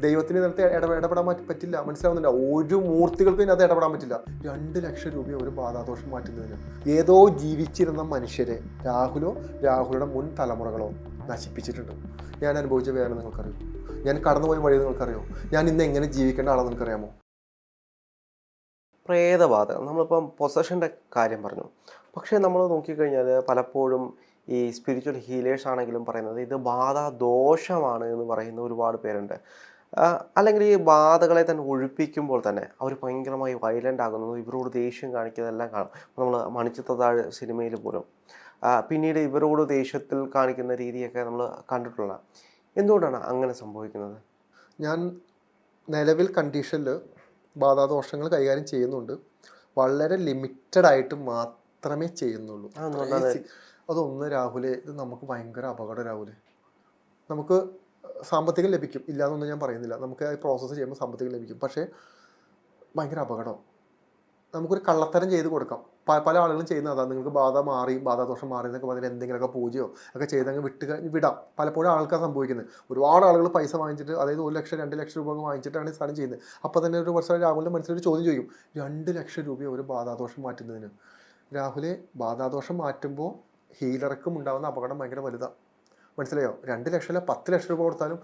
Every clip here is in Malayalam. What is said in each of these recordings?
ദൈവത്തിന് ഇതിനകത്ത് ഇട ഇടപെടാൻ പറ്റ- പറ്റില്ല. മനസ്സിലാവുന്നില്ല. ഒരു മൂർത്തികൾക്കും ഇതിനകത്ത് ഇടപെടാൻ പറ്റില്ല. രണ്ട് ലക്ഷം രൂപ ഒരു ബാധാദോഷം മാറ്റുന്നതിന്. ഏതോ ജീവിച്ചിരുന്ന മനുഷ്യരെ രാഹുലോ രാഹുലിന്റെ മുൻ തലമുറകളോ നശിപ്പിച്ചിട്ടുണ്ട്. ഞാൻ അനുഭവിച്ച വേദന നിങ്ങൾക്കറിയോ? ഞാൻ കടന്നുപോയ വഴി നിങ്ങൾക്കറിയോ? ഞാൻ ഇന്ന് എങ്ങനെ ജീവിക്കേണ്ട ആളെന്ന് നിങ്ങൾക്കറിയാമോ? പ്രേതബാധ നമ്മളിപ്പം പൊസഷന്റെ കാര്യം പറഞ്ഞു. പക്ഷേ നമ്മൾ നോക്കിക്കഴിഞ്ഞാൽ പലപ്പോഴും ഈ സ്പിരിച്വൽ ഹീലേഴ്സ് ആണെങ്കിലും പറയുന്നത് ഇത് ബാധാദോഷമാണ് എന്ന് പറയുന്ന ഒരുപാട് പേരുണ്ട്. അല്ലെങ്കിൽ ഈ ബാധകളെ തന്നെ ഒഴിപ്പിക്കുമ്പോൾ തന്നെ അവർ ഭയങ്കരമായി വയലന്റ് ആകുന്നത് ഇവരോട് ദേഷ്യം കാണിക്കുന്നതെല്ലാം കാണാം. നമ്മൾ മണിച്ചിത്തതാഴ് സിനിമയിൽ പോലും. പിന്നീട് ഇവരോട് ദേഷ്യത്തിൽ കാണിക്കുന്ന രീതിയൊക്കെ നമ്മൾ കണ്ടിട്ടുള്ള എന്തുകൊണ്ടാണ് അങ്ങനെ സംഭവിക്കുന്നത്? ഞാൻ നിലവിൽ കണ്ടീഷനിൽ ബാധാദോഷങ്ങൾ കൈകാര്യം ചെയ്യുന്നുണ്ട്. വളരെ ലിമിറ്റഡ് ആയിട്ട് മാത്രമേ ചെയ്യുന്നുള്ളൂ. അതൊന്ന് രാഹുലെ ഇത് നമുക്ക് ഭയങ്കര അപകടം രാഹുലെ. നമുക്ക് സാമ്പത്തികം ലഭിക്കും. ഇല്ലാന്നൊന്നും ഞാൻ പറയുന്നില്ല. നമുക്ക് ആ പ്രോസസ്സ് ചെയ്യുമ്പോൾ സാമ്പത്തികം ലഭിക്കും. പക്ഷേ ഭയങ്കര അപകടം. നമുക്കൊരു കള്ളത്തരം ചെയ്ത് കൊടുക്കാം. പല ആളുകളും ചെയ്യുന്ന അതാ. നിങ്ങൾക്ക് ബാധ മാറി ബാധാദോഷം മാറി എന്നൊക്കെ പറഞ്ഞാൽ എന്തെങ്കിലുമൊക്കെ പൂജയോ ഒക്കെ ചെയ്തങ്ങ് വിട്ട് വിടാം. പലപ്പോഴും ആൾക്കാർ സംഭവിക്കുന്നത്. ഒരുപാട് ആളുകൾ പൈസ വാങ്ങിച്ചിട്ട് അതായത് ഒരു ലക്ഷം രണ്ട് ലക്ഷം രൂപ വാങ്ങിച്ചിട്ടാണ് ഈ സാധനം ചെയ്യുന്നത്. അപ്പോൾ തന്നെ ഒരു വർഷം രാഹുലിന്റെ മനസ്സിലൊരു ചോദ്യം ചോദിക്കും. രണ്ട് ലക്ഷം രൂപ ഒരു ബാധാദോഷം മാറ്റുന്നതിന്? രാഹുലെ ബാധാദോഷം മാറ്റുമ്പോൾ ഹീലർക്കും ഉണ്ടാകുന്ന അപകടം ഭയങ്കര വലുതാണ് മനസ്സിലായോ? രണ്ട് ലക്ഷം അല്ല പത്ത് ലക്ഷം രൂപ കൊടുത്താലും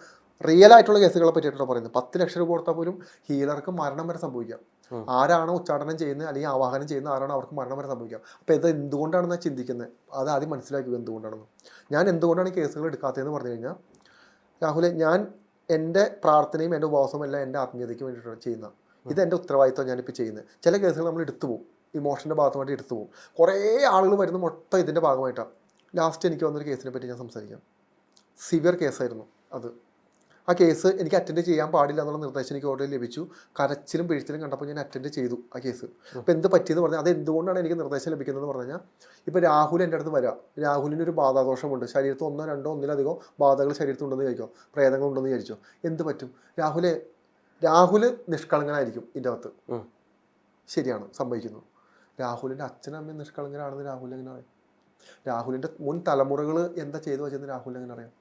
റിയൽ ആയിട്ടുള്ള കേസുകളെ പറ്റിയിട്ടാണ് പറയുന്നത്. പത്ത് ലക്ഷം രൂപ കൊടുത്താൽ പോലും ഹീലർക്ക് മരണം വരെ സംഭവിക്കാം. ആരാണ് ഉച്ചാടനം ചെയ്യുന്നത് അല്ലെങ്കിൽ ആവാഹനം ചെയ്യുന്നത് ആരാണോ അവർക്ക് മരണം വരെ സംഭവിക്കാം. അപ്പോൾ ഇത് എന്തുകൊണ്ടാണെന്ന് ചിന്തിക്കുന്നത്? അത് ആദ്യം മനസ്സിലാക്കുക എന്തുകൊണ്ടാണെന്ന്. ഞാൻ എന്തുകൊണ്ടാണ് ഈ കേസുകൾ എടുക്കാത്തതെന്ന് പറഞ്ഞു കഴിഞ്ഞാൽ രാഹുലെ ഞാൻ എന്റെ പ്രാർത്ഥനയും എന്റെ ഉപവാസവും എല്ലാം എന്റെ ആത്മീയതയ്ക്ക് വേണ്ടിയിട്ടാണ് ചെയ്യുന്നത്. ഇത് എന്റെ ഉത്തരവാദിത്വം ഞാനിപ്പോൾ ചെയ്യുന്നത്. ചില കേസുകൾ നമ്മൾ എടുത്തു പോകും. ഇമോഷന്റെ ഭാഗമായിട്ട് എടുത്തു പോകും. കുറേ ആളുകൾ വരുന്ന മൊത്തം ഇതിന്റെ ഭാഗമായിട്ടാണ്. ലാസ്റ്റ് എനിക്ക് വന്നൊരു കേസിനെ പറ്റി ഞാൻ സംസാരിക്കാം. സിവിയർ കേസായിരുന്നു അത്. ആ കേസ് എനിക്ക് അറ്റൻഡ് ചെയ്യാൻ പാടില്ല എന്നുള്ള നിർദ്ദേശം എനിക്ക് ഓൾറെഡി ലഭിച്ചു. കരച്ചിലും പിഴിച്ചിലും കണ്ടപ്പോൾ ഞാൻ അറ്റൻഡ് ചെയ്തു ആ കേസ് അപ്പോൾ എന്ത് പറ്റിയെന്ന് പറഞ്ഞാൽ അത് എന്തുകൊണ്ടാണ് എനിക്ക് നിർദ്ദേശം ലഭിക്കുന്നത് എന്ന് കഴിഞ്ഞാൽ ഇപ്പോൾ രാഹുൽ എന്റെ അടുത്ത് വരാം. രാഹുലിന് ഒരു ബാധാദോഷമുണ്ട്. ശരീരത്തിൽ ഒന്നോ രണ്ടോ ഒന്നിലധികം ബാധകൾ ശരീരത്തിലുണ്ടെന്ന് വിചാരിക്കോ? പ്രേതങ്ങൾ ഉണ്ടെന്ന് വിചാരിച്ചോ? എന്ത് പറ്റും? രാഹുലെ രാഹുൽ നിഷ്കളങ്കനായിരിക്കും ഇതിന്റെ അകത്ത്. ശരിയാണ് സംഭവിക്കുന്നു. രാഹുലിന്റെ അച്ഛനും അമ്മയും നിഷ്കളങ്കരാണെന്ന് രാഹുൽ എങ്ങനെ അറിയാം? രാഹുലിന്റെ മുൻ തലമുറകൾ എന്താ ചെയ്തു വെച്ചെന്ന് രാഹുൽ എങ്ങനെ അറിയാം?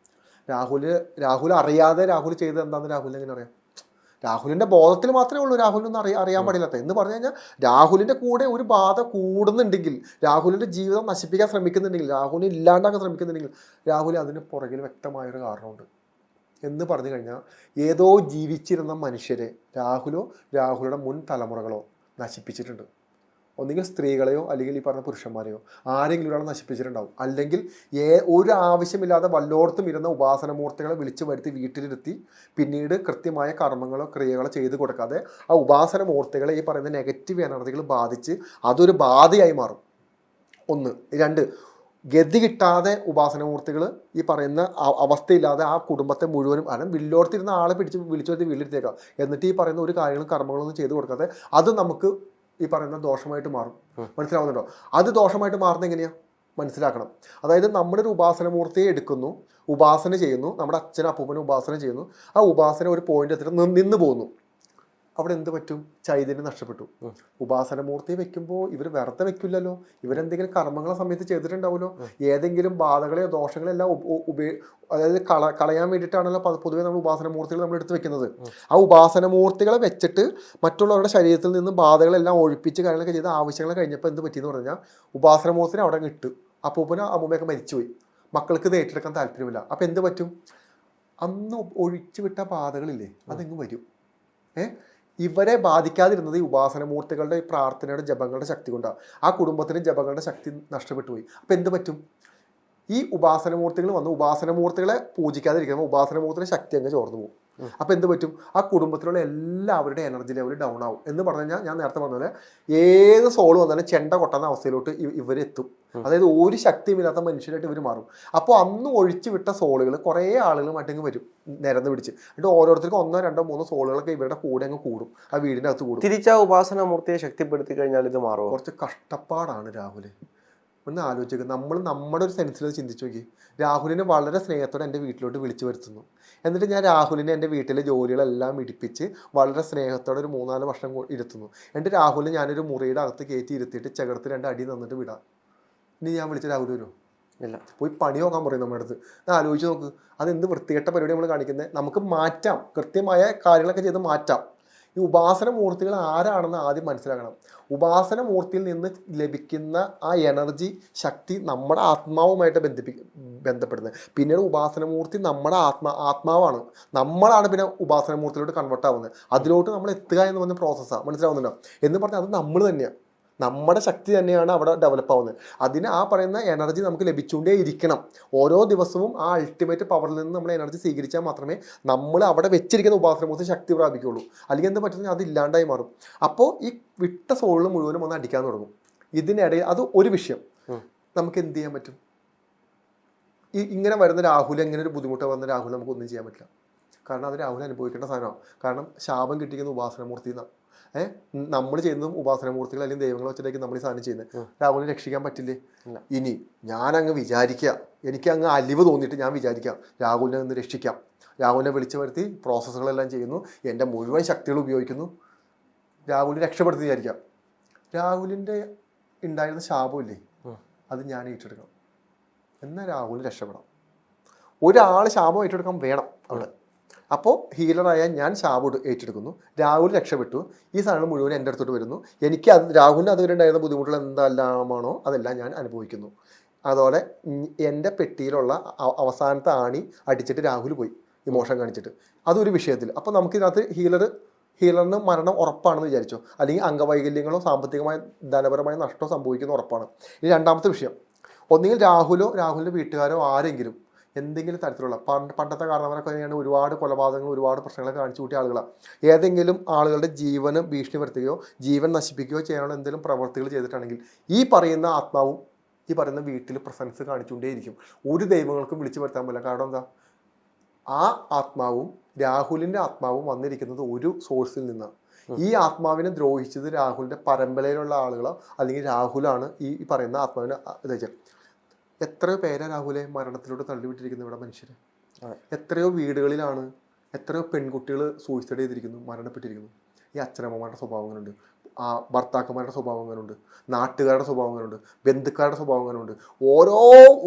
രാഹുൽ രാഹുൽ അറിയാതെ രാഹുൽ ചെയ്തത് എന്താണെന്ന് രാഹുൽ എങ്ങനെ അറിയാം? രാഹുലിന്റെ ബോധത്തിൽ മാത്രമേ ഉള്ളൂ രാഹുലിനൊന്നും അറിയാൻ അറിയാൻ പാടില്ലാത്ത. എന്ന് പറഞ്ഞു കഴിഞ്ഞാൽ രാഹുലിന്റെ കൂടെ ഒരു ബാധ കൂടുന്നുണ്ടെങ്കിൽ രാഹുലിന്റെ ജീവിതം നശിപ്പിക്കാൻ ശ്രമിക്കുന്നുണ്ടെങ്കിൽ രാഹുലിനെ ഇല്ലാണ്ടാക്കാൻ ശ്രമിക്കുന്നുണ്ടെങ്കിൽ രാഹുൽ അതിന് പുറകിൽ വ്യക്തമായൊരു കാരണമുണ്ട്. എന്ന് പറഞ്ഞു കഴിഞ്ഞാൽ ഏതോ ജീവിച്ചിരുന്ന മനുഷ്യരെ രാഹുലോ രാഹുലിന്റെ മുൻ തലമുറകളോ നശിപ്പിച്ചിട്ടുണ്ട്. ഒന്നുകിൽ സ്ത്രീകളെയോ അല്ലെങ്കിൽ ഈ പറഞ്ഞ പുരുഷന്മാരെയോ ആരെങ്കിലും ഒരാളെ നശിപ്പിച്ചിട്ടുണ്ടാവും. അല്ലെങ്കിൽ ഏ ഒരു ആവശ്യമില്ലാതെ വല്ലോടത്തും ഇരുന്ന ഉപാസനമൂർത്തികളെ വിളിച്ചു വരുത്തി വീട്ടിലിരുത്തി പിന്നീട് കൃത്യമായ കർമ്മങ്ങളോ ക്രിയകളോ ചെയ്തു കൊടുക്കാതെ ആ ഉപാസന മൂർത്തികളെ ഈ പറയുന്ന നെഗറ്റീവ് എനർജികൾ ബാധിച്ച് അതൊരു ബാധയായി മാറും. ഒന്ന്. രണ്ട്. ഗതി കിട്ടാതെ ഉപാസന ഉപാസനമൂർത്തികൾ ഈ പറയുന്ന അവസ്ഥയില്ലാതെ ആ കുടുംബത്തെ മുഴുവനും അല്ലെങ്കിൽ വില്ലോടത്തിരുന്ന ആളെ പിടിച്ച് വിളിച്ചു വരുത്തി വീട്ടിലിരുത്തേക്കാം എന്നിട്ട് ഈ പറയുന്ന ഒരു കാര്യങ്ങളും കർമ്മങ്ങളൊന്നും ചെയ്തു കൊടുക്കാതെ അത് നമുക്ക് ഈ പറയുന്ന ദോഷമായിട്ട് മാറും. മനസ്സിലാവുന്നുണ്ടോ? അത് ദോഷമായിട്ട് മാറുന്നത് എങ്ങനെയാ? മനസ്സിലാക്കണം. അതായത് നമ്മുടെ ഒരു ഉപാസനമൂർത്തിയെ എടുക്കുന്നു ഉപാസന ചെയ്യുന്നു നമ്മുടെ അച്ഛനും അപ്പൂപ്പനും ഉപാസന ചെയ്യുന്നു. ആ ഉപാസന ഒരു പോയിന്റ് എത്തിയിട്ട് നിന്ന് പോകുന്നു അവിടെ എന്ത് പറ്റും? ചൈതന്യം നഷ്ടപ്പെട്ടു. ഉപാസനമൂർത്തി വെക്കുമ്പോൾ ഇവർ വെറുതെ വെക്കില്ലല്ലോ. ഇവരെന്തെങ്കിലും കർമ്മങ്ങളെ സമയത്ത് ചെയ്തിട്ടുണ്ടാവുമല്ലോ. ഏതെങ്കിലും ബാധകളെയോ ദോഷങ്ങളെയോ എല്ലാം ഉപ- അതായത് കള കളയാൻ വേണ്ടിയിട്ടാണല്ലോ പൊതുവെ നമ്മൾ ഉപാസനമൂർത്തികൾ നമ്മൾ എടുത്ത് വെക്കുന്നത്. ആ ഉപാസനമൂർത്തികളെ വെച്ചിട്ട് മറ്റുള്ളവരുടെ ശരീരത്തിൽ നിന്ന് ബാധകളെല്ലാം ഒഴിപ്പിച്ച് കാര്യങ്ങളൊക്കെ ചെയ്ത് ആവശ്യങ്ങൾ കഴിഞ്ഞപ്പോൾ എന്ത് പറ്റിയെന്ന് പറഞ്ഞാൽ ഉപാസനമൂർത്തിനെ അവിടെ ഇട്ടു. അപ്പൂപ്പനും അമ്മൂമ്മയൊക്കെ മരിച്ചുപോയി. മക്കൾക്ക് ഇത് ഏറ്റെടുക്കാൻ താല്പര്യമില്ല. അപ്പം എന്ത് പറ്റും? അന്ന് ഒഴിച്ചു വിട്ട ബാധകളില്ലേ അതെങ്ങ് വരും. ഏ? ഇവരെ ബാധിക്കാതിരുന്നത് ഈ ഉപാസനമൂർത്തികളുടെ പ്രാർത്ഥനയുടെ ജപങ്ങളുടെ ശക്തി കൊണ്ടാണ്. ആ കുടുംബത്തിന് ജപങ്ങളുടെ ശക്തി നഷ്ടപ്പെട്ടു പോയി. അപ്പം എന്ത് പറ്റും? ഈ ഉപാസനമൂർത്തികൾ വന്ന് ഉപാസനമൂർത്തികളെ പൂജിക്കാതിരിക്കുമ്പോൾ ഉപാസനമൂർത്തിയുടെ ശക്തി അങ്ങ് ചോർന്നു പോകും. ഉം. അപ്പം എന്ത് പറ്റും? ആ കുടുംബത്തിലുള്ള എല്ലാവരുടെ എനർജി ലെവൽ ഡൗൺ ആവും. എന്ന് പറഞ്ഞു കഴിഞ്ഞാൽ ഞാൻ നേരത്തെ പറഞ്ഞ പോലെ ഏത് സോൾ വന്നാലും ചെണ്ട കൊട്ടുന്ന അവസ്ഥയിലോട്ട് ഇവരെത്തും. അതായത് ഒരു ശക്തിയുമില്ലാത്ത മനുഷ്യരായിട്ട് ഇവർ മാറും. അപ്പോൾ അന്ന് ഒഴിച്ചു വിട്ട സോളുകൾ കുറേ ആളുകൾ മറ്റങ്ങ് വരും നിരന്ന് പിടിച്ച്. എന്നിട്ട് ഓരോരുത്തർക്കും ഒന്നോ രണ്ടോ മൂന്നോ സോളുകളൊക്കെ ഇവരുടെ കൂടെ അങ്ങ് കൂടും ആ വീടിന്റെ അകത്ത് കൂടും. തിരിച്ചാ ഉപാസന മൂർത്തിയെ ശക്തിപ്പെടുത്തി കഴിഞ്ഞാൽ ഇത് മാറും കുറച്ച് കഷ്ടപ്പാടാണ് രാഹുൽ ഒന്ന് ആലോചിക്കുക നമ്മൾ നമ്മുടെ ഒരു സെൻസിൽ ചിന്തിച്ചു നോക്കി. രാഹുലിനെ വളരെ സ്നേഹത്തോടെ എന്റെ വീട്ടിലോട്ട് വിളിച്ചു വരുത്തുന്നു. എന്നിട്ട് ഞാൻ രാഹുലിനെ എന്റെ വീട്ടിലെ ജോലികളെല്ലാം ഇടിപ്പിച്ച് വളരെ സ്നേഹത്തോടെ ഒരു മൂന്നാൽ വർഷം ഇരുത്തുന്നു. എന്നിട്ട് രാഹുലിനെ ഞാനൊരു മുറിയുടെ അകത്ത് കയറ്റി ഇരുത്തിയിട്ട് ചകടത്ത് രണ്ട് അടി തന്നിട്ട് വിടാം. ഇനി ഞാൻ വിളിച്ച രാഹുൽ വരുമോ ഇല്ല. പോയി പണി നോക്കാൻ പറയും നമ്മുടെ അടുത്ത്. ആലോചിച്ച് നോക്ക്. അത് എന്ത് വൃത്തികെട്ട പരിപാടി നമ്മൾ കാണിക്കുന്നത് നമുക്ക് മാറ്റാം. കൃത്യമായ കാര്യങ്ങളൊക്കെ ചെയ്ത് മാറ്റാം. ഈ ഉപാസന മൂർത്തികൾ ആരാണെന്ന് ആദ്യം മനസ്സിലാക്കണം. ഉപാസന മൂർത്തിയിൽ നിന്ന് ലഭിക്കുന്ന ആ എനർജി ശക്തി നമ്മുടെ ആത്മാവുമായിട്ട് ബന്ധിപ്പി ബന്ധപ്പെടുന്നത്. പിന്നീട് ഉപാസന മൂർത്തി നമ്മുടെ ആത്മാ ആത്മാവാണ്. നമ്മളാണ് പിന്നെ ഉപാസന മൂർത്തിയിലോട്ട് കൺവേർട്ട് ആവുന്നത്. അതിലോട്ട് നമ്മൾ എത്തുക എന്ന് പറഞ്ഞ പ്രോസസ്സാണ് മനസ്സിലാവുന്നുണ്ടോ? എന്ന് പറഞ്ഞാൽ അത് നമ്മൾ തന്നെയാണ് നമ്മുടെ ശക്തി തന്നെയാണ് അവിടെ ഡെവലപ്പ് ആവുന്നത്. അതിന് ആ പറയുന്ന എനർജി നമുക്ക് ലഭിച്ചുകൊണ്ടേ ഇരിക്കണം. ഓരോ ദിവസവും ആ അൾട്ടിമേറ്റ് പവറിൽ നിന്ന് നമ്മൾ എനർജി സ്വീകരിച്ചാൽ മാത്രമേ നമ്മൾ അവിടെ വെച്ചിരിക്കുന്ന ഉപാസന ഉപാസനമൂർത്തി ശക്തി പ്രാപിക്കുകയുള്ളൂ. അല്ലെങ്കിൽ എന്താ പറ്റുന്നത് അത് ഇല്ലാണ്ടായി മാറും. അപ്പോൾ ഈ വിട്ട സോളിൽ മുഴുവനും ഒന്ന് അടിക്കാൻ തുടങ്ങും. ഇതിനിടയിൽ അത് ഒരു വിഷയം. നമുക്ക് എന്ത് ചെയ്യാൻ പറ്റും? ഈ ഇങ്ങനെ വരുന്ന രാഹുൽ എങ്ങനെ ഒരു ബുദ്ധിമുട്ട് വന്ന രാഹുൽ നമുക്ക് ഒന്നും ചെയ്യാൻ പറ്റില്ല. കാരണം അത് രാഹുൽ അനുഭവിക്കേണ്ട സാധനമാണ്. കാരണം ശാപം കിട്ടിയിരിക്കുന്ന ഉപാസനമൂർത്തി എന്നാണ് ഏഹ് നമ്മൾ ചെയ്യുന്നതും ഉപാസനമൂർത്തികൾ അല്ലെങ്കിൽ ദൈവങ്ങൾ വെച്ചിട്ടേക്ക് നമ്മൾ ഈ സാധനം ചെയ്യുന്നത്. രാഹുലിനെ രക്ഷിക്കാൻ പറ്റില്ലേ. ഇനി ഞാൻ അങ്ങ് വിചാരിക്കുക എനിക്ക് അങ്ങ് അലിവ് തോന്നിയിട്ട് ഞാൻ വിചാരിക്കാം രാഹുലിനെ ഒന്ന് രക്ഷിക്കാം. രാഹുലിനെ വിളിച്ചു വരുത്തി പ്രോസസ്സുകളെല്ലാം ചെയ്യുന്നു. എന്റെ മുഴുവൻ ശക്തികൾ ഉപയോഗിക്കുന്നു. രാഹുലിനെ രക്ഷപ്പെടുത്തി വിചാരിക്കാം. രാഹുലിന്റെ ഉണ്ടായിരുന്ന ശാപമില്ലേ. അത് ഞാൻ ഏറ്റെടുക്കണം. എന്നാൽ രാഹുലിന് രക്ഷപ്പെടാം ഒരാൾ ശാപം ഏറ്റെടുക്കാൻ വേണം അവിടെ അപ്പോൾ ഹീലറായ ഞാൻ ശാപം ഏറ്റെടുക്കുന്നു. രാഹുൽ രക്ഷപ്പെട്ടു. ഈ സാധനം മുഴുവൻ എന്റെ അടുത്തോട്ട് വരുന്നു. എനിക്ക് അത് രാഹുലിന് അതുവരെ ഉണ്ടായിരുന്ന ബുദ്ധിമുട്ടുകൾ എന്തെല്ലാമാണോ അതെല്ലാം ഞാൻ അനുഭവിക്കുന്നു. അതോടെ എന്റെ പെട്ടിയിലുള്ള അവസാനത്തെ ആണി അടിച്ചിട്ട് രാഹുൽ പോയി. ഇമോഷൻ കാണിച്ചിട്ട്. അതൊരു വിഷയത്തിൽ. അപ്പോൾ നമുക്ക് ഇതിനകത്ത് ഹീലർ ഹീലറിന് മരണം ഉറപ്പാണെന്ന് വിചാരിച്ചോ? അല്ലെങ്കിൽ അംഗവൈകല്യങ്ങളോ സാമ്പത്തികമായ ധനപരമായ നഷ്ടമോ സംഭവിക്കുന്ന ഉറപ്പാണ്. ഇനി രണ്ടാമത്തെ വിഷയം. ഒന്നുകിൽ രാഹുലോ രാഹുലിന്റെ വീട്ടുകാരോ ആരെങ്കിലും എന്തെങ്കിലും തരത്തിലുള്ള പണ്ട് പണ്ടത്തെ കാരണവരൊക്കെ തന്നെയാണ് ഒരുപാട് കൊലപാതകങ്ങൾ ഒരുപാട് പ്രശ്നങ്ങളൊക്കെ കാണിച്ചു കൂട്ടിയ ആളുകളാണ് ഏതെങ്കിലും ആളുകളുടെ ജീവന് ഭീഷണി വരുത്തുകയോ ജീവൻ നശിപ്പിക്കുകയോ ചെയ്യാനുള്ള എന്തെങ്കിലും പ്രവർത്തികൾ ചെയ്തിട്ടാണെങ്കിൽ ഈ പറയുന്ന ആത്മാവും ഈ പറയുന്ന വീട്ടിൽ പ്രസൻസ് കാണിച്ചുകൊണ്ടേയിരിക്കും. ഒരു ദൈവങ്ങൾക്കും വിളിച്ചു വരുത്താൻ പോലെ കാരണം എന്താ? ആ ആത്മാവും രാഹുലിന്റെ ആത്മാവും വന്നിരിക്കുന്നത് ഒരു സോഴ്സിൽ നിന്നാണ് ഈ ആത്മാവിനെ ദ്രോഹിച്ചത് രാഹുലിന്റെ പരമ്പരയിലുള്ള ആളുകളോ അല്ലെങ്കിൽ രാഹുലാണ് ഈ പറയുന്ന ആത്മാവിനെ ഇത് എത്രയോ പേരാ രാഹുലെ മരണത്തിലൂടെ തള്ളിവിട്ടിരിക്കുന്നു ഇവിടെ മനുഷ്യർ. എത്രയോ വീടുകളിലാണ് എത്രയോ പെൺകുട്ടികൾ സൂയിസൈഡ് ചെയ്തിരിക്കുന്നു മരണപ്പെട്ടിരിക്കുന്നു. ഈ അച്ഛനമ്മമാരുടെ സ്വഭാവങ്ങളുണ്ട് ആ ഭർത്താക്കന്മാരുടെ സ്വഭാവങ്ങളുണ്ട് നാട്ടുകാരുടെ സ്വഭാവങ്ങളുണ്ട് ബന്ധുക്കാരുടെ സ്വഭാവങ്ങളുണ്ട്. ഓരോ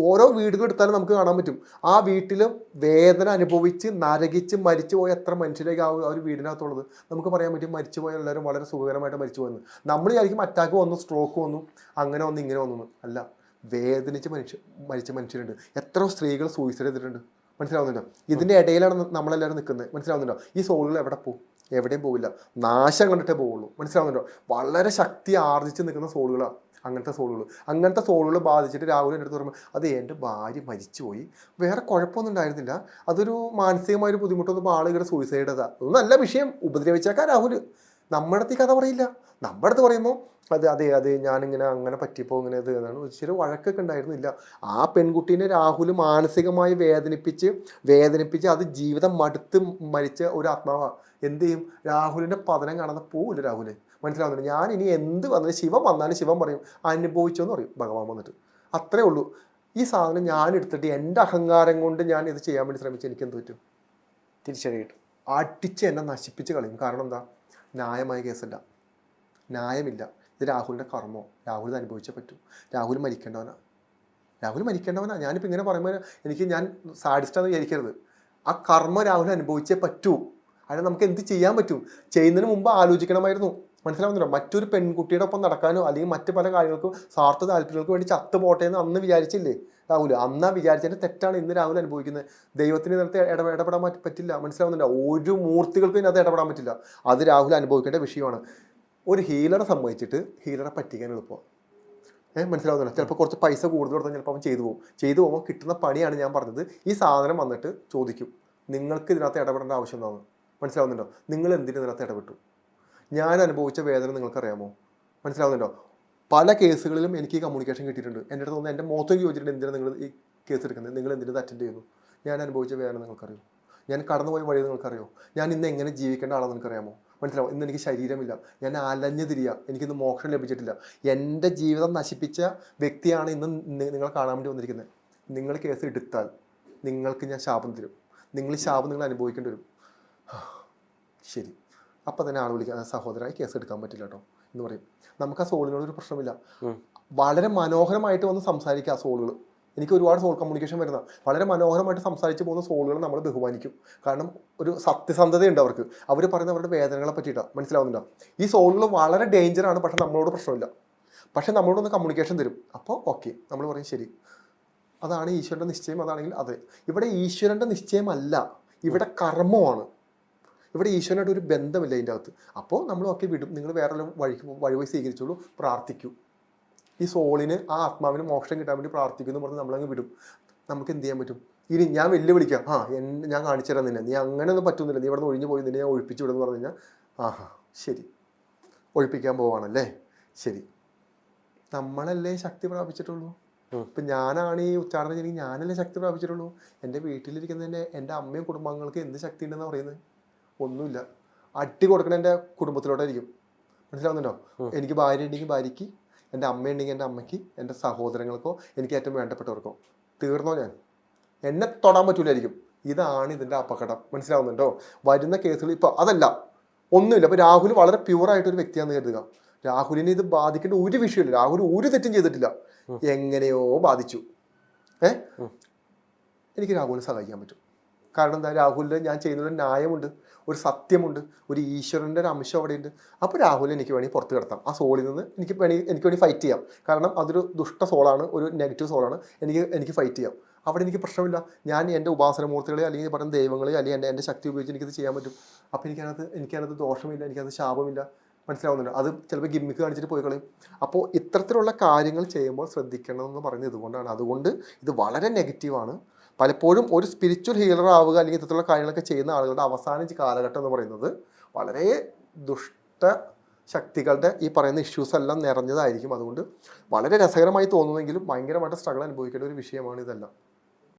ഓരോ വീടുകൾ എടുത്താലും നമുക്ക് കാണാൻ പറ്റും. ആ വീട്ടിൽ വേദന അനുഭവിച്ച് നരകിച്ച് മരിച്ചു പോയ എത്ര മനുഷ്യരേക്ക് ആ ആ ഒരു വീടിനകത്തുള്ളത്. നമുക്ക് പറയാൻ പറ്റും മരിച്ചു പോയ എല്ലാവരും വളരെ സുഖകരമായിട്ട് മരിച്ചു പോയെന്ന്. നമ്മൾ വിചാരിക്കും അറ്റാക്ക് വന്നു സ്ട്രോക്ക് വന്നു അങ്ങനെ വന്നു ഇങ്ങനെ വന്നു അല്ല. വേദനിച്ച് മനുഷ്യ മരിച്ച മനുഷ്യരുണ്ട്. എത്ര സ്ത്രീകൾ സൂയിസൈഡ് ചെയ്തിട്ടുണ്ട്. മനസ്സിലാവുന്നുണ്ടോ? ഇതിന്റെ ഇടയിലാണ് നമ്മളെല്ലാവരും നിൽക്കുന്നത്. മനസ്സിലാവുന്നുണ്ടോ? ഈ സോളുകൾ എവിടെ പോകും എവിടെയും പോവില്ല. നാശം കണ്ടിട്ടേ പോവുള്ളൂ. മനസ്സിലാവുന്നുണ്ടോ? വളരെ ശക്തി ആർജിച്ച് നിൽക്കുന്ന സോളുകളാണ് അങ്ങനത്തെ സോളുകൾ അങ്ങനത്തെ സോളുകൾ ബാധിച്ചിട്ട് രാഹുൽ എന്റെ അടുത്ത് പറയുമ്പോൾ അത് എന്റെ ഭാര്യ മരിച്ചുപോയി. വേറെ കുഴപ്പമൊന്നും ഉണ്ടായിരുന്നില്ല. അതൊരു മാനസികമായ ഒരു ബുദ്ധിമുട്ടൊന്നും ആളുകളുടെ സൂയിസൈഡ് അതാ അതൊന്നും നല്ല വിഷയം. ഉപദ്രവിച്ചേക്കാം രാഹുൽ നമ്മുടെ അടുത്ത് ഈ കഥ പറയില്ല. നമ്മുടെ അടുത്ത് പറയുമ്പോൾ അത് അതെ അതെ ഞാനിങ്ങനെ അങ്ങനെ പറ്റിയപ്പോൾ ഇങ്ങനെ ഇത് എന്നാണ് ഇച്ചിരി വഴക്കൊക്കെ ഉണ്ടായിരുന്നില്ല. ആ പെൺകുട്ടീനെ രാഹുൽ മാനസികമായി വേദനിപ്പിച്ച് വേദനിപ്പിച്ച് അത് ജീവിതം മടുത്ത് മരിച്ച ഒരു ആത്മാവാ. എന്ത് ചെയ്യും? രാഹുലിന്റെ പതനം കാണാതെ പോവില്ല രാഹുൽ. മനസ്സിലാവുന്നില്ല ഞാൻ ഇനി എന്ത് വന്നാലും ശിവൻ വന്നാലും ശിവൻ പറയും അനുഭവിച്ചോന്ന് പറയും ഭഗവാൻ വന്നിട്ട്. അത്രേ ഉള്ളൂ. ഈ സാധനം ഞാൻ എടുത്തിട്ട് എന്റെ അഹങ്കാരം കൊണ്ട് ഞാൻ ഇത് ചെയ്യാൻ വേണ്ടി ശ്രമിച്ചു. എനിക്ക് എന്ത് പറ്റും? തിരിച്ചറിയിട്ട്. അടിച്ച് എന്നെ നശിപ്പിച്ച് കളയും. കാരണം എന്താ? ന്യായമായ കേസല്ല. ന്യായമില്ല. ഇത് രാഹുലിന്റെ കർമ്മോ. രാഹുൽ ഇത് അനുഭവിച്ചേ പറ്റൂ. രാഹുൽ മരിക്കേണ്ടവനാണ് രാഹുൽ മരിക്കേണ്ടവനാണ് ഞാനിപ്പോൾ ഇങ്ങനെ പറയുമ്പോൾ എനിക്ക് ഞാൻ സാഡിസ്റ്റാന്ന് വിചാരിക്കരുത്. ആ കർമ്മ രാഹുൽ അനുഭവിച്ചേ പറ്റൂ. അതിന് നമുക്ക് എന്ത് ചെയ്യാൻ പറ്റും? ചെയ്യുന്നതിന് മുമ്പ് ആലോചിക്കണമായിരുന്നു. മനസ്സിലാവുന്നുണ്ടോ? മറ്റൊരു പെൺകുട്ടിയുടെ ഒപ്പം നടക്കാനോ അല്ലെങ്കിൽ മറ്റു പല കാര്യങ്ങൾക്കും സ്വാർത്ഥ താല്പര്യങ്ങൾക്ക് വേണ്ടി ചത്തു പോട്ടെ എന്ന് അന്ന് വിചാരിച്ചില്ലേ രാഹുൽ അന്നാ വിചാരിച്ചതിന്റെ തെറ്റാണ് ഇന്ന് രാഹുൽ അനുഭവിക്കുന്നത്. ദൈവത്തിന് നേരത്തെ ഇട ഇടപെടാൻ പറ്റില്ല. മനസ്സിലാവുന്നുണ്ടോ? ഒരു മൂർത്തികൾക്കും ഇതിനകത്ത് ഇടപെടാൻ പറ്റില്ല. അത് രാഹുൽ അനുഭവിക്കേണ്ട വിഷയമാണ്. ഒരു ഹീലറെ സമ്മതിച്ചിട്ട് ഹീലറെ പറ്റിക്കാൻ എളുപ്പമാണ് ഏഹ് മനസ്സിലാവുന്നില്ല ചിലപ്പോൾ കുറച്ച് പൈസ കൂടുതൽ കൊടുത്താൽ ചിലപ്പോൾ അവൻ ചെയ്തു പോകും. ചെയ്തു പോകുമ്പോൾ കിട്ടുന്ന പണിയാണ് ഞാൻ പറഞ്ഞത്. ഈ സാധനം വന്നിട്ട് ചോദിക്കും നിങ്ങൾക്ക് ഇതിനകത്ത് ഇടപെടേണ്ട ആവശ്യം എന്താണ്? മനസ്സിലാവുന്നുണ്ടോ? നിങ്ങൾ എന്തിനു ഇതിനകത്ത് ഇടപെട്ടു? ഞാൻ അനുഭവിച്ച വേദന നിങ്ങൾക്കറിയാമോ? മനസ്സിലാവുന്നുണ്ടോ? പല കേസുകളിലും എനിക്ക് ഈ കമ്മ്യൂണിക്കേഷൻ കിട്ടിയിട്ടുണ്ട്. എന്റെ അടുത്ത് തോന്നുന്നു എന്റെ മുഖത്തേക്ക് ചോദിച്ചിട്ടുണ്ട് എന്തിനാണ് നിങ്ങൾ ഈ കേസ് എടുക്കുന്നത്? നിങ്ങൾ എന്തിനത് അറ്റൻഡ് ചെയ്യുന്നു? ഞാൻ അനുഭവിച്ച വേദന നിങ്ങൾക്കറിയോ? ഞാൻ കടന്നുപോയ വഴി നിങ്ങൾക്കറിയോ? ഞാൻ ഇന്ന് എങ്ങനെ ജീവിക്കേണ്ട ആളാണെന്ന് നിങ്ങൾക്കറിയാമോ? മനസ്സിലാവും. ഇന്ന് എനിക്ക് ശരീരമില്ല. ഞാൻ അലഞ്ഞു തിരിയുക എനിക്കിന്ന് മോക്ഷം ലഭിച്ചിട്ടില്ല. എന്റെ ജീവിതം നശിപ്പിച്ച വ്യക്തിയാണ് ഇന്ന് നിങ്ങൾ നിങ്ങളെ കാണാൻ വേണ്ടി വന്നിരിക്കുന്നത് നിങ്ങൾ കേസ് എടുത്താൽ നിങ്ങൾക്ക് ഞാൻ ശാപം തരും. നിങ്ങൾ ശാപം നിങ്ങൾ അനുഭവിക്കേണ്ടി വരും. ശരി. അപ്പം തന്നെ ആൾ വിളിക്കുക സഹോദരായി കേസ് എടുക്കാൻ പറ്റില്ല കേട്ടോ എന്ന് പറയും. നമുക്ക് ആ സോളിനോടൊരു പ്രശ്നമില്ല. വളരെ മനോഹരമായിട്ട് വന്ന് സംസാരിക്കുക ആ സോളുകൾ എനിക്ക് ഒരുപാട് സോൾ കമ്മ്യൂണിക്കേഷൻ വരുന്ന. വളരെ മനോഹരമായിട്ട് സംസാരിച്ച് പോകുന്ന സോളുകൾ നമ്മൾ ബഹുമാനിക്കും. കാരണം ഒരു സത്യസന്ധതയുണ്ട് അവർക്ക്. അവർ പറയുന്ന അവരുടെ വേദനകളെ പറ്റിയിട്ടാണ് മനസ്സിലാവുന്നുണ്ടോ? ഈ സോളുകൾ വളരെ ഡേഞ്ചറാണ് പക്ഷെ നമ്മളോട് പ്രശ്നമില്ല. പക്ഷെ നമ്മളോടൊന്ന് കമ്മ്യൂണിക്കേഷൻ തരും. അപ്പോൾ ഓക്കെ നമ്മൾ പറയും ശരി. അതാണ് ഈശ്വരന്റെ നിശ്ചയം. അതാണെങ്കിൽ അതെ. ഇവിടെ ഈശ്വരന്റെ നിശ്ചയമല്ല. ഇവിടെ കർമ്മമാണ്. ഇവിടെ ഈശ്വരനായിട്ട് ഒരു ബന്ധമില്ല ഇതിന്റെ അകത്ത്. അപ്പോൾ നമ്മൾ ഒക്കെ വിടും. നിങ്ങൾ വേറെ വഴിക്ക് വഴിപോയി വഴി സ്വീകരിച്ചോളൂ. പ്രാർത്ഥിക്കൂ. ഈ സോളിന് ആ ആത്മാവിന് മോക്ഷം കിട്ടാൻ വേണ്ടി പ്രാർത്ഥിക്കുന്നു പറഞ്ഞ് നമ്മളങ്ങ് വിടും. നമുക്ക് എന്ത് ചെയ്യാൻ പറ്റും? ഇനി ഞാൻ വെല്ലുവിളിക്കാം. ആ ഞാൻ കാണിച്ചു തരാം നിന്നെ. നീ അങ്ങനെ ഒന്നും പറ്റുന്നില്ല. നീ ഇവിടെ നിന്ന് ഒഴിഞ്ഞു പോയി. നിന്നെ ഞാൻ ഒഴിപ്പിച്ചു വിടുന്നു പറഞ്ഞു കഴിഞ്ഞാൽ ആഹാ ശരി. ഒഴിപ്പിക്കാൻ പോവാണല്ലേ? ശരി. നമ്മളല്ലേ ശക്തി പ്രാപിച്ചിട്ടുള്ളൂ. ഇപ്പം ഞാനാണ് ഈ ഉച്ചാരണം ചെയ്തെങ്കിൽ ഞാനല്ലേ ശക്തി പ്രാപിച്ചിട്ടുള്ളൂ? എന്റെ വീട്ടിലിരിക്കുന്നതിന്റെ എന്റെ അമ്മയും കുടുംബാംഗങ്ങൾക്ക് എന്ത് ശക്തി ഉണ്ടെന്ന് പറയുന്നത്? ഒന്നുമില്ല. അട്ടി കൊടുക്കണ എന്റെ കുടുംബത്തിലോട്ടായിരിക്കും. മനസ്സിലാവുന്നുണ്ടോ. എനിക്ക് ഭാര്യ ഉണ്ടെങ്കിൽ ഭാര്യയ്ക്ക് എന്റെ അമ്മയുണ്ടെങ്കിൽ എന്റെ അമ്മയ്ക്ക് എന്റെ സഹോദരങ്ങൾക്കോ എനിക്ക് ഏറ്റവും വേണ്ടപ്പെട്ടവർക്കോ. തീർന്നോ ഞാൻ? എന്നെ തൊടാൻ പറ്റൂലായിരിക്കും. ഇതാണ് ഇതിന്റെ അപകടം. മനസ്സിലാവുന്നുണ്ടോ? വരുന്ന കേസുകൾ ഇപ്പോൾ അതല്ല. ഒന്നുമില്ല. അപ്പോൾ രാഹുൽ വളരെ പ്യുവറായിട്ടൊരു വ്യക്തിയാണെന്ന് കരുതുക. രാഹുലിനെ ഇത് ബാധിക്കേണ്ട ഒരു വിഷയമില്ല. രാഹുൽ ഒരു തെറ്റും ചെയ്തിട്ടില്ല. എങ്ങനെയോ ബാധിച്ചു. ഏ? എനിക്ക് രാഹുലിനെ സഹായിക്കാൻ പറ്റും. കാരണം എന്താ? രാഹുലിന് ഞാൻ ചെയ്യുന്നതിൽ ന്യായമുണ്ട്. ഒരു സത്യമുണ്ട്. ഒരു ഈശ്വരന്റെ ഒരു അംശം അവിടെയുണ്ട്. അപ്പോൾ രാഹുൽ എനിക്ക് വേണമെങ്കിൽ പുറത്ത് കിടത്താം. ആ സോളിൽ നിന്ന് എനിക്ക് വേണമെങ്കിൽ എനിക്ക് വേണ്ടി ഫൈറ്റ് ചെയ്യാം. കാരണം അതൊരു ദുഷ്ട സോളാണ്. ഒരു നെഗറ്റീവ് സോളാണ്. എനിക്ക് എനിക്ക് ഫൈറ്റ് ചെയ്യാം. അവിടെ എനിക്ക് പ്രശ്നമില്ല. ഞാൻ എന്റെ ഉപാസനമൂർത്തികളെ അല്ലെങ്കിൽ പറയുന്ന ദൈവങ്ങളെ അല്ലെങ്കിൽ എന്റെ എന്റെ ശക്തി ഉപയോഗിച്ച് എനിക്കത് ചെയ്യാൻ പറ്റും. അപ്പോൾ എനിക്കതിനകത്ത് എനിക്കതിനകത്ത് ദോഷമില്ല. എനിക്കത് ശാപമില്ല. മനസ്സിലാവുന്നുണ്ട്? അത് ചിലപ്പോൾ ഗിമ്മിക്ക് കാണിച്ചിട്ട് പോയി കളയും. അപ്പോൾ ഇത്തരത്തിലുള്ള കാര്യങ്ങൾ ചെയ്യുമ്പോൾ ശ്രദ്ധിക്കണം എന്ന് പറയുന്നത് ഇതുകൊണ്ടാണ്. അതുകൊണ്ട് ഇത് വളരെ നെഗറ്റീവാണ് പലപ്പോഴും ഒരു സ്പിരിച്വൽ ഹീലർ ആവുക അല്ലെങ്കിൽ ഇത്തരത്തിലുള്ള കാര്യങ്ങളൊക്കെ ചെയ്യുന്ന ആളുകളുടെ അവസാന കാലഘട്ടം എന്ന് പറയുന്നത് വളരെ ദുഷ്ട ശക്തികളുടെ ഈ പറയുന്ന ഇഷ്യൂസ് എല്ലാം നിറഞ്ഞതായിരിക്കും. അതുകൊണ്ട് വളരെ രസകരമായി തോന്നുമെങ്കിലും ഭയങ്കരമായിട്ട് സ്ട്രഗിൾ അനുഭവിക്കേണ്ട ഒരു വിഷയമാണ് ഇതെല്ലാം.